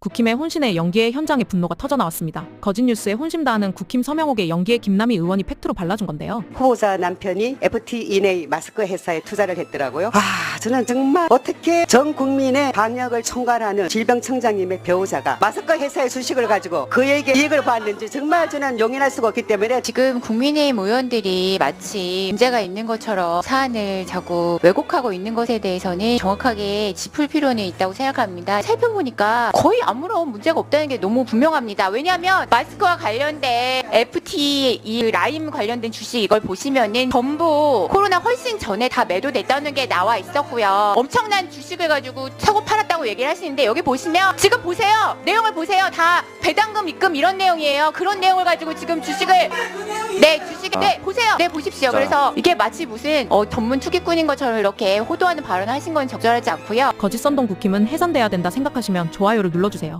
국힘의 혼신의 연기에 현장에 분노가 터져 나왔습니다. 거짓 뉴스에 혼심 다하는 국힘 서명옥의 연기에 김남희 의원이 팩트로 발라준 건데요. 후보자 남편이 FT 이내의 마스크 회사에 투자를 했더라고요. 아, 저는 정말 어떻게 전 국민의 방역을 총괄하는 질병청장님의 배우자가 마스크 회사의 주식을 가지고 그에게 이익을 봤는지 정말 저는 용인할 수가 없기 때문에 지금 국민의힘 의원들이 마치 문제가 있는 것처럼 사안을 자꾸 왜곡하고 있는 것에 대해서는 정확하게 짚을 필요는 있다고 생각합니다. 살펴보니까 거의 아무런 문제가 없다는 게 너무 분명합니다. 왜냐하면 마스크와 관련된 FT 이 라임 관련된 주식 이걸 보시면은 전부 코로나 훨씬 전에 다 매도됐다는 게 나와 있었고요. 엄청난 주식을 가지고 사고 팔았다고 얘기를 하시는데 여기 보시면 지금 보세요. 내용을 보세요. 다 배당금 입금 이런 내용이에요. 그런 내용을 가지고 지금 주식을 네, 주식, 네, 보세요. 네, 보십시오. 그래서 이게 마치 무슨 어, 전문 투기꾼인 것처럼 이렇게 호도하는 발언을 하신 건 적절하지 않고요. 거짓 선동 국힘은 해산돼야 된다 생각하시면 좋아요를 눌러주세요.